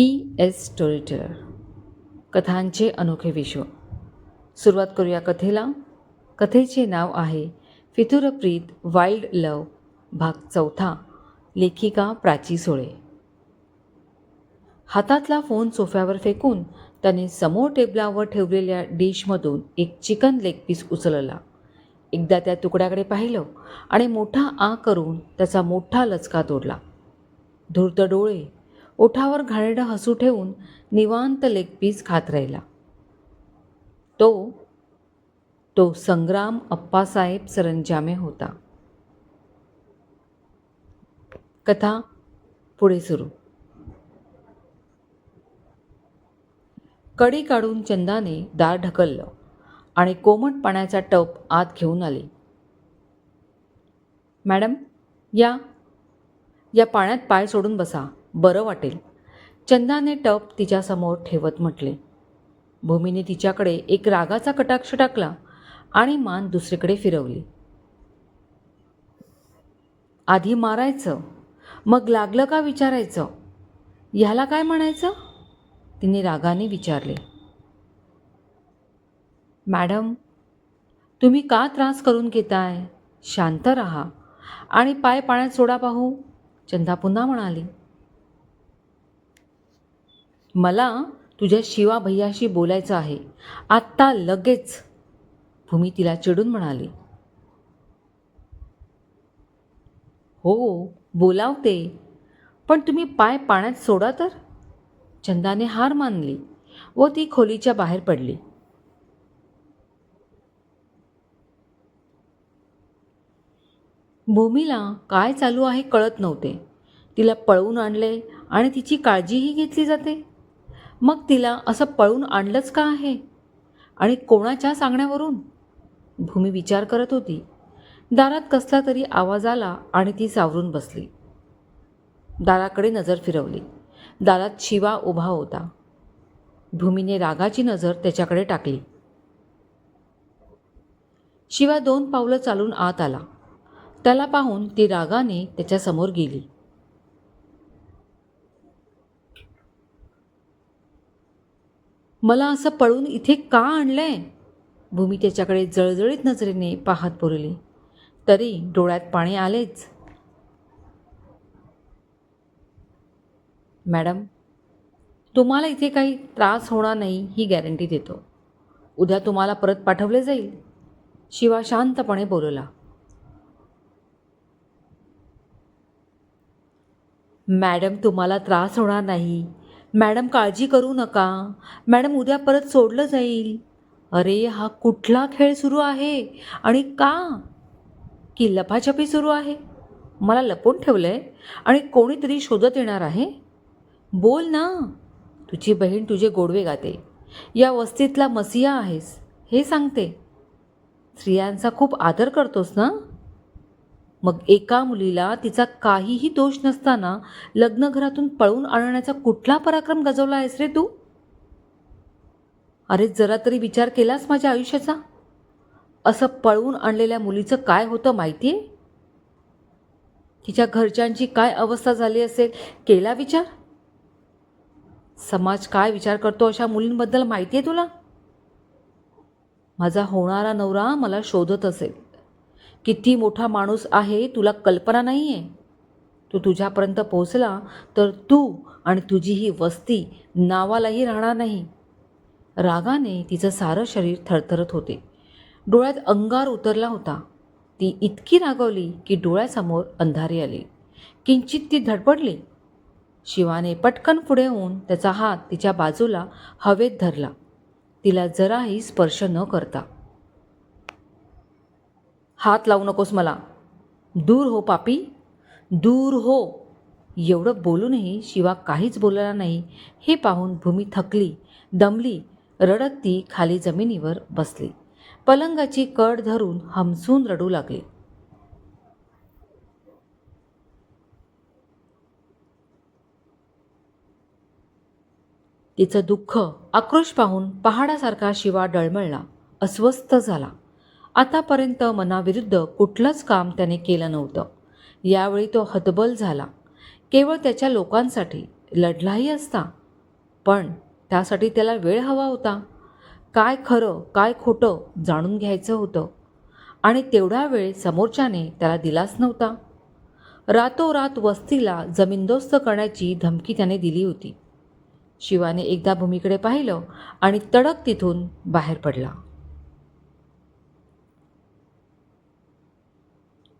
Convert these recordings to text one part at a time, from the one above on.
P S storyteller. कथांचे अनोखे विश्व. सुरुवात करूया कथेला. कथेचे नाव आहे फितुरप्रीत वाईल्ड लव भाग चौथा लेखिका प्राची सोळे. हातातला फोन सोफ्यावर फेकून त्याने समोर टेबलावर ठेवलेल्या डिशमधून एक चिकन लेग पीस उचलला. एकदा त्या तुकड्याकडे पाहिलं आणि मोठा आ करून त्याचा मोठा लचका तोडला. धूर्त डोळे ओठावर घाणेरडं हसू ठेवून निवांत लेगपीस खात राहिला. तो तो संग्राम अप्पासाहेब सरंजामे होता. कथा पुढे सुरू. कडी काढून चंदाने दार ढकललं आणि कोमट पाण्याचा टप आत घेऊन आली. मॅडम या या पाण्यात पाय सोडून बसा. बरं वाटेल. चंदाने टप तिच्यासमोर ठेवत म्हटले. भूमीने तिच्याकडे एक रागाचा कटाक्ष टाकला आणि मान दुसरीकडे फिरवली. आधी मारायचं मग लागलं का विचारायचं? ह्याला काय म्हणायचं? तिने रागाने विचारले. मॅडम तुम्ही का त्रास करून घेताय? शांत रहा आणि पाय पाण्यात सोडा पाहू. चंदा पुन्हा म्हणाली. मला तुझ्या शिवा भैयाशी बोलायचं आहे. आत्ता लगेच. भूमी तिला चिडून म्हणाली. हो बोलावते पण तुम्ही पाय पाण्यात सोडा तर. चंदाने हार मानली व ती खोलीच्या बाहेर पडली. भूमीला काय चालू आहे कळत नव्हते. तिला पळवून आणले आणि तिची काळजीही घेतली जाते. मग तिला असं पळून आणलंच का आहे? आणि कोणाच्या सांगण्यावरून? भूमी विचार करत होती. दारात कसला तरी आवाज आला आणि ती सावरून बसली. दाराकडे नजर फिरवली. दारात शिवा उभा होता. भूमीने रागाची नजर त्याच्याकडे टाकली. शिवा दोन पावलं चालून आत आला. त्याला पाहून ती रागाने त्याच्यासमोर गेली. मला असं पळून इथे का आणलंय? भूमी त्याच्याकडे जळजळीत नजरेने पाहत बोलली तरी डोळ्यात पाणी आलेच. मॅडम तुम्हाला इथे काही त्रास होणार नाही ही गॅरंटी देतो. उद्या तुम्हाला परत पाठवले जाईल. शिवा शांतपणे बोलला. मॅडम तुम्हाला त्रास होणार नाही. मॅडम काळजी करू नका. मॅडम उद्या परत सोडलं जाईल. अरे हा कुठला खेळ सुरू आहे? आणि का? की लपाछपी सुरू आहे? मला लपून ठेवलं आहे आणि कोणीतरी शोधत येणार आहे? बोल ना. तुझी बहीण तुझे गोडवे गाते. या वस्तीतला मसिया आहेस हे सांगते. स्त्रियांचा खूप आदर करतोस ना? मग एका मुलीला तिचा काहीही दोष नसताना लग्नघरातून पळून आणण्याचा कुठला पराक्रम गजवला आहेस रे तू? अरे जरा तरी विचार केलास माझ्या आयुष्याचा? असं पळवून आणलेल्या मुलीचं काय होतं माहिती आहे तिच्या घरच्यांची काय अवस्था झाली असेल? केला विचार? समाज काय विचार करतो अशा मुलींबद्दल माहिती आहे तुला? माझा होणारा नवरा मला शोधत असेल. किती मोठा माणूस आहे तुला कल्पना नाही आहे तो तुझ्यापर्यंत पोहोचला तर तू आणि तुझी ही वस्ती नावालाही राहणार नाही. रागाने तिचं सारं शरीर थरथरत होते. डोळ्यात अंगार उतरला होता. ती इतकी रागवली की डोळ्यासमोर अंधारी आली. किंचित ती धडपडली. शिवाने पटकन पुढे होऊन त्याचा हात तिच्या बाजूला हवेत धरला. तिला जराही स्पर्श न करता. हात लावू नकोस मला. दूर हो पापी. दूर हो. एवढं बोलूनही शिवा काहीच बोलला नाही. हे पाहून भूमी थकली दमली रडत ती खाली जमिनीवर बसली. पलंगाची कड धरून हमसून रडू लागली. तिचं दुःख आक्रोश पाहून पहाडासारखा शिवा डळमळला अस्वस्थ झाला. आतापर्यंत मनाविरुद्ध कुठलंच काम त्याने केलं नव्हतं. यावेळी तो हतबल झाला. केवळ त्याच्या लोकांसाठी लढलाही असता. पण त्यासाठी त्याला वेळ हवा होता. काय खरं काय खोटं जाणून घ्यायचं होतं. आणि तेवढा वेळ समोरच्याने त्याला दिलाच नव्हता. रातोरात वस्तीला जमीनदोस्त करण्याची धमकी त्याने दिली होती. शिवाने एकदा भूमीकडे पाहिलं आणि तडक तिथून बाहेर पडला.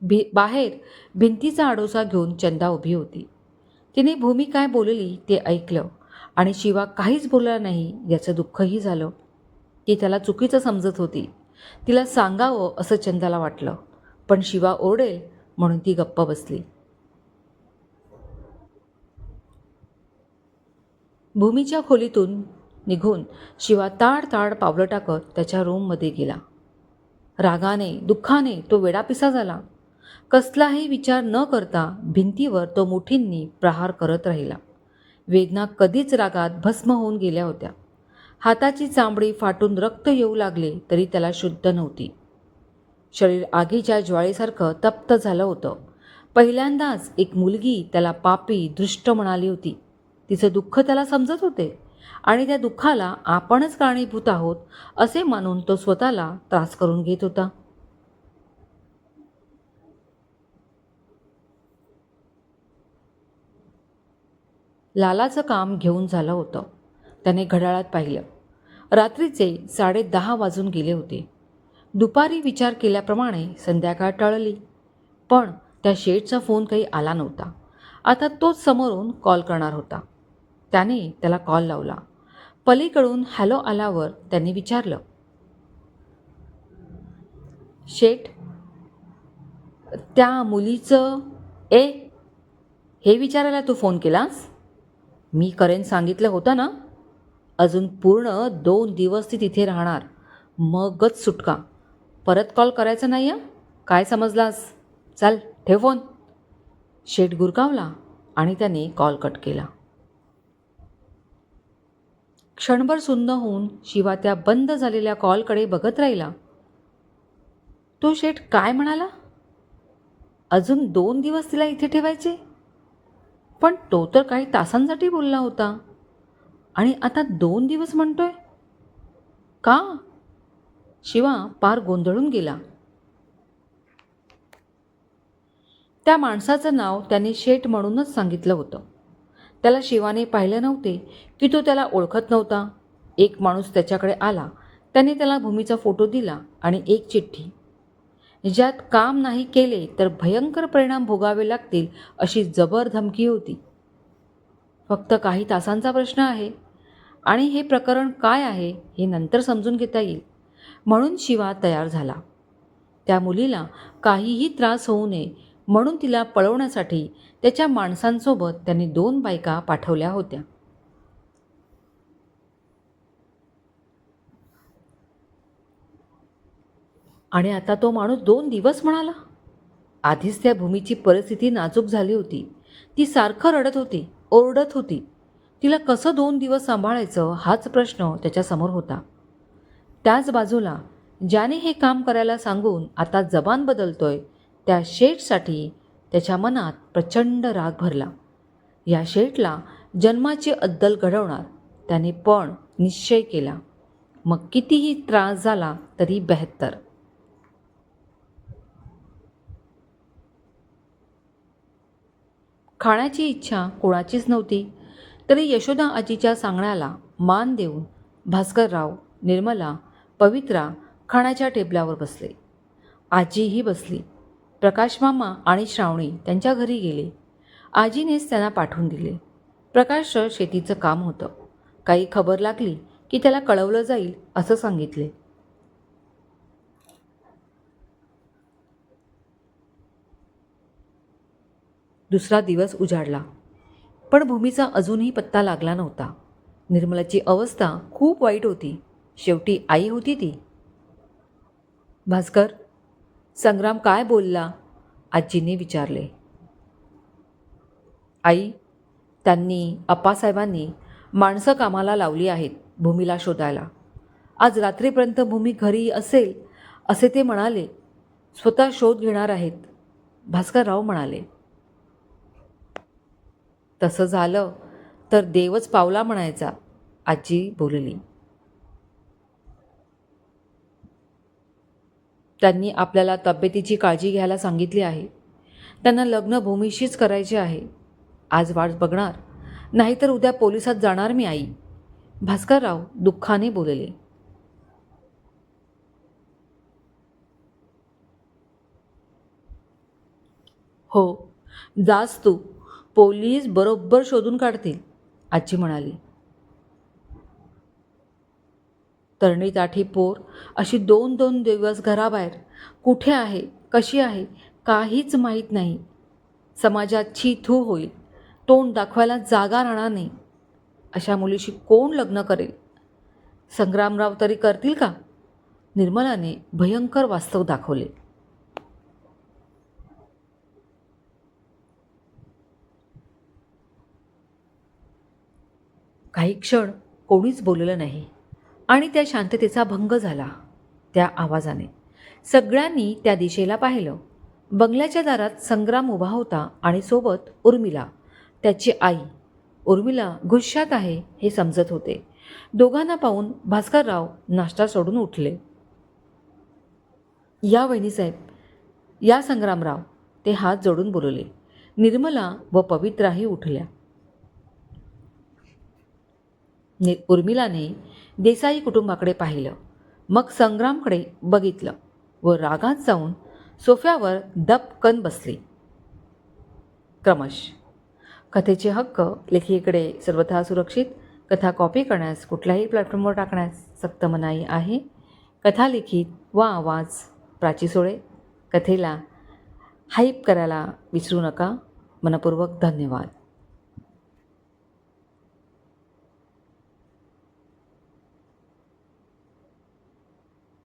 भी बाहेर भिंतीचा आडोसा घेऊन चंदा उभी होती. तिने भूमी काय बोलली ते ऐकलं आणि शिवा काहीच बोलला नाही याचं दुःखही झालं. ती त्याला चुकीचं समजत होती. तिला सांगावं असं चंदाला वाटलं पण शिवा ओरडेल म्हणून ती गप्प बसली. भूमीच्या खोलीतून निघून शिवा ताड ताड पावलं टाकत त्याच्या रूममध्ये गेला. रागाने दुःखाने तो वेडापिसा झाला. कसलाही विचार न करता भिंतीवर तो मुठींनी प्रहार करत राहिला. वेदना कधीच रागात भस्म होऊन गेल्या होत्या. हाताची चांबडी फाटून रक्त येऊ लागले तरी त्याला शुद्ध नव्हती. शरीर आगीच्या ज्वाळेसारखं तप्त झालं होतं. पहिल्यांदाच एक मुलगी त्याला पापी दृष्ट म्हणाली होती. तिचं दुःख त्याला समजत होते आणि त्या दुःखाला आपणच कारणीभूत आहोत असे मानून तो स्वतःला त्रास करून घेत होता. लालाचं काम घेऊन झालं होतं. त्याने घड्याळात पाहिलं. रात्रीचे साडे दहा वाजून गेले होते. दुपारी विचार केल्याप्रमाणे संध्याकाळ टळली. पण त्या शेठचा फोन काही आला नव्हता. आता तोच समोरून कॉल करणार होता. त्याने त्याला कॉल लावला. पलीकडून हॅलो आल्यावर त्यांनी विचारलं. शेठ त्या मुलीचं ए हे विचारायला तू फोन केलास? मी करेन सांगितलं होतं ना? अजून पूर्ण दोन दिवस ती तिथे राहणार. मगच सुटका. परत कॉल करायचा नाही आहे काय समजलास? चाल ठेव फोन शेठ गुरकावला आणि त्याने कॉल कट केला. क्षणभर सुन्न होऊन शिवा त्या बंद झालेल्या कॉलकडे बघत राहिला. तो शेठ काय म्हणाला? अजून दोन दिवस तिला इथे ठेवायचे? पण तो तर काही तासांसाठी बोलला होता. आणि आता दोन दिवस म्हणतोय? का? शिवा पार गोंधळून गेला. त्या माणसाचं नाव त्याने शेठ म्हणूनच सांगितलं होतं. त्याला शिवाने पाहिलं नव्हते की तो त्याला ओळखत नव्हता. एक माणूस त्याच्याकडे आला. त्याने त्याला भूमीचा फोटो दिला आणि एक चिठ्ठी. ज्यात काम नाही केले तर भयंकर परिणाम भोगावे लागतील अशी जबर धमकी होती. फक्त काही तासांचा प्रश्न आहे. आणि हे प्रकरण काय आहे हे नंतर समजून घेता येईल. म्हणून शिवा तयार झाला. त्या मुलीला काहीही त्रास होऊ नये म्हणून तिला पळवण्यासाठी त्याच्या माणसांसोबत त्यांनी दोन बायका पाठवल्या होत्या. आणि आता तो माणूस दोन दिवस म्हणाला आधीच त्या भूमीची परिस्थिती नाजूक झाली होती. ती सारखं रडत होती ओरडत होती. तिला कसं दोन दिवस सांभाळायचं हाच प्रश्न त्याच्यासमोर होता. त्याच बाजूला ज्याने हे काम करायला सांगून आता जबान बदलतोय त्या शेठसाठी त्याच्या मनात प्रचंड राग भरला. या शेठला जन्माची अद्दल घडवणार त्याने पण निश्चय केला. मग कितीही त्रास झाला तरी बेहत्तर. खाण्याची इच्छा कोणाचीच नव्हती. तरी यशोदा आजीच्या सांगण्याला मान देऊन भास्करराव निर्मला पवित्रा खाण्याच्या टेबलावर बसले. आजीही बसली. प्रकाश मामा आणि श्रावणी त्यांच्या घरी गेले. आजीनेच त्यांना पाठवून दिले. प्रकाशचं शेतीचं काम होतं. काही खबर लागली की त्याला कळवलं जाईल असं सांगितले. दुसरा दिवस उजाडला. पण भूमीचा अजूनही पत्ता लागला नव्हता. निर्मलाची अवस्था खूप वाईट होती. शेवटी आई होती ती. भास्कर संग्राम काय बोलला? आजीने विचारले. आई त्यांनी अप्पासाहेबांनी माणसं कामाला लावली आहेत भूमीला शोधायला. आज रात्रीपर्यंत भूमी घरी असेल असे ते म्हणाले. स्वतः शोध घेणार आहेत. भास्करराव म्हणाले. तसं झालं तर देवच पावला म्हणायचा. आजी बोलली. त्यांनी आपल्याला तब्येतीची काळजी घ्यायला सांगितली आहे. त्यांना लग्न भूमीशीच करायचे आहे. आज वाट बघणार. नाहीतर उद्या पोलिसात जाणार मी आई. भास्करराव दुःखाने बोलले. हो जास तू. पोलीस बरोबर शोधून काढतील आजी म्हणाली. तरणी ताठी पोर अशी दोन दोन दिवस घराबाहेर कुठे आहे कशी आहे काहीच माहीत नाही. समाजात छी थू होईल तोंड दाखवायला जागा राहणार नाही. अशा मुलीशी कोण लग्न करेल? संग्रामराव तरी करतील का? निर्मलाने भयंकर वास्तव दाखवले. काही क्षण कोणीच बोललं नाही आणि त्या शांततेचा भंग झाला त्या आवाजाने. सगळ्यांनी त्या दिशेला पाहिलं. बंगल्याच्या दारात संग्राम उभा होता आणि सोबत उर्मिला त्याची आई. उर्मिला गुस्सात आहे हे समजत होते. दोघांना पाहून भास्करराव नाश्ता सोडून उठले. या वहिनीसाहेब या संग्रामराव ते हात जोडून बोलवले निर्मला व पवित्राही उठल्या. ने उर्मिलाने देसाई कुटुंबाकडे पाहिलं. मग संग्रामकडे बघितलं व रागात जाऊन सोफ्यावर दपकन बसली. क्रमश. कथेचे हक्क लेखीकडे सर्वथा सुरक्षित कथा कॉपी करण्यास कुठल्याही प्लॅटफॉर्मवर टाकण्यास सक्त मनाई आहे. कथा लिखित व आवाज प्राची सोळे. कथेला हाईप करायला विसरू नका. मनपूर्वक धन्यवाद.